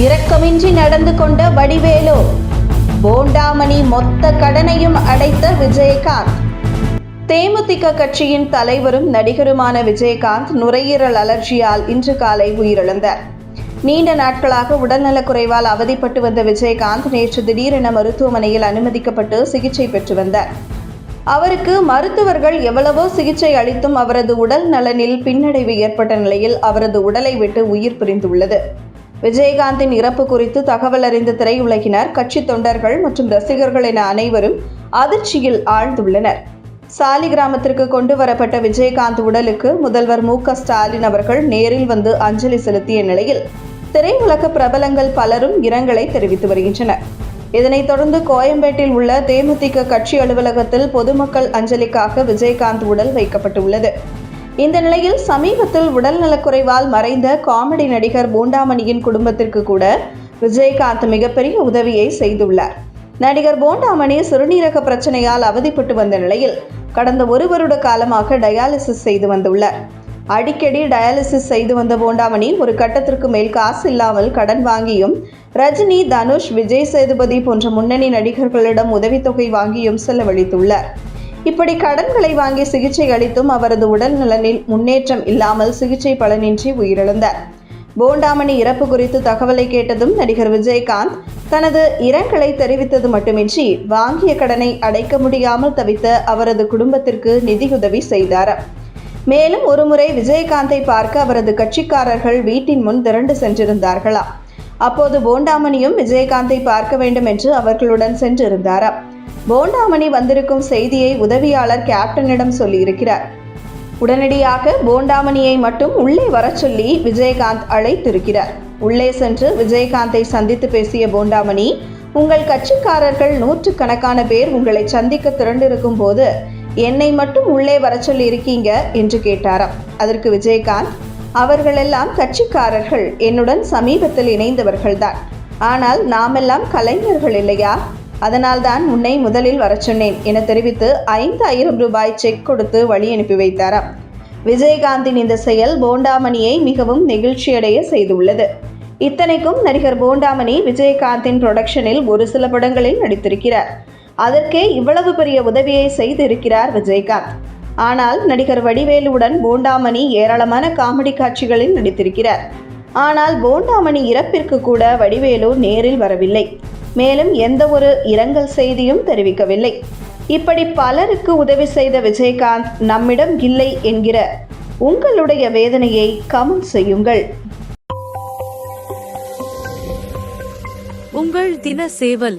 இரக்கமின்றி நடந்து கொண்ட வடிவேலு போண்டாமணி மொத்த கடனையும் அடைத்த விஜயகாந்த். தேமுதிக கட்சியின் தலைவரும் நடிகருமான விஜயகாந்த் நுரையீரல் அலர்ஜியால் இன்று காலை உயிரிழந்தார். நீண்ட நாட்களாக உடல்நலக்குறைவால் அவதிப்பட்டு வந்த விஜயகாந்த் நேற்று திடீரென மருத்துவமனையில் அனுமதிக்கப்பட்டு சிகிச்சை பெற்று வந்தார். அவருக்கு மருத்துவர்கள் எவ்வளவோ சிகிச்சை அளித்தும் அவரது உடல் நலனில் பின்னடைவு ஏற்பட்ட நிலையில் அவரது உடலை விட்டு உயிர் பிரிந்துள்ளது. விஜயகாந்தின் இறப்பு குறித்து தகவல் அறிந்த திரையுலகினர் கட்சி தொண்டர்கள் மற்றும் ரசிகர்கள் என அனைவரும் அதிர்ச்சியில் ஆழ்ந்துள்ளனர். சாலி கிராமத்திற்கு கொண்டு வரப்பட்ட விஜயகாந்த் உடலுக்கு முதல்வர் மு ஸ்டாலின் அவர்கள் நேரில் வந்து அஞ்சலி செலுத்திய நிலையில் திரையுலக பிரபலங்கள் பலரும் இரங்கலை தெரிவித்து வருகின்றனர். இதனைத் தொடர்ந்து கோயம்பேட்டில் உள்ள தேமுதிக கட்சி அலுவலகத்தில் பொதுமக்கள் அஞ்சலிக்காக விஜயகாந்த் உடல் வைக்கப்பட்டுள்ளது. இந்த நிலையில் சமீபத்தில் உடல் நலக்குறைவால் மறைந்த காமெடி நடிகர் போண்டாமணியின் குடும்பத்திற்கு கூட விஜயகாந்த் மிகப்பெரிய உதவியை செய்துள்ளார். நடிகர் போண்டாமணி சிறுநீரக பிரச்சனையால் அவதிப்பட்டு வந்த நிலையில் கடந்த ஒரு வருட காலமாக டயாலிசிஸ் செய்து வந்துள்ளார். அடிக்கடி டயாலிசிஸ் செய்து வந்த போண்டாமணி ஒரு கட்டத்திற்கு மேல் காசு இல்லாமல் கடன் வாங்கியும் ரஜினி தனுஷ் விஜய் சேதுபதி போன்ற முன்னணி நடிகர்களிடம் உதவித்தொகை வாங்கியும் செலவழித்துள்ளார். இப்படி கடன்களை வாங்கி சிகிச்சை அளித்தும் அவரது உடல் நலனில் முன்னேற்றம் இல்லாமல் சிகிச்சை பலனின்றி உயிரிழந்தார். போண்டாமணி இறப்பு குறித்து தகவலை கேட்டதும் நடிகர் விஜயகாந்த் தனது இரங்கலை தெரிவித்தது மட்டுமின்றி வாங்கிய கடனை அடைக்க முடியாமல் தவித்த அவரது குடும்பத்திற்கு நிதியுதவி செய்தார். மேலும் ஒருமுறை விஜயகாந்தை பார்க்க அவரது கட்சிக்காரர்கள் வீட்டின் முன் திரண்டு சென்றிருந்தார்களாம். அப்போது போண்டாமணியும் விஜயகாந்தை பார்க்க வேண்டும் என்று அவர்களுடன் சென்றிருந்தாராம். போண்டாமணி வந்திருக்கும் செய்தியை உதவியாளர் கேப்டனிடம் சொல்லியிருக்கிறார். உடனடியாக போண்டாமணியை மட்டும் உள்ளே வரச் சொல்லி விஜயகாந்த் அழைத்திருக்கிறார். உள்ளே சென்று விஜயகாந்தை சந்தித்து பேசிய போண்டாமணி உங்கள் கட்சிக்காரர்கள் நூற்றுக்கணக்கான பேர் உங்களை சந்திக்க திரண்டிருக்கும் போது என்னை மட்டும் உள்ளே வர சொல்லி இருக்கீங்க என்று கேட்டாராம். அதற்கு விஜயகாந்த் அவர்களெல்லாம் கட்சிக்காரர்கள். என்னுடன் சமீபத்தில் இணைந்தவர்கள்தான். ஆனால் நாமெல்லாம் கலைஞர்கள் இல்லையா? அதனால்தான் உன்னை முதலில் வரச் சொன்னேன் என தெரிவித்து ஐந்து ஆயிரம் ரூபாய் செக் கொடுத்து வழி அனுப்பி வைத்தாராம். விஜயகாந்தின் இந்த செயல் போண்டாமணியை மிகவும் நெகிழ்ச்சியடைய செய்துள்ளது. இத்தனைக்கும் நடிகர் போண்டாமணி விஜயகாந்தின் புரொடக்ஷனில் ஒரு சில படங்களில் நடித்திருக்கிறார். அதற்கே இவ்வளவு பெரிய உதவியை செய்திருக்கிறார் விஜயகாந்த். ஆனால் நடிகர் வடிவேலுவுடன் போண்டாமணி ஏராளமான காமெடி காட்சிகளில் நடித்திருக்கிறார். ஆனால் போண்டாமணி இறப்பிற்கு கூட வடிவேலு நேரில் வரவில்லை. மேலும் எந்த ஒரு இரங்கல் செய்தியும் தெரிவிக்கவில்லை. இப்படி பலருக்கு உதவி செய்த விஜயகாந்த் நம்மிடம் இல்லை என்கிற உங்களுடைய வேதனையை கமெண்ட் செய்யுங்கள். உங்கள் தின சேவல்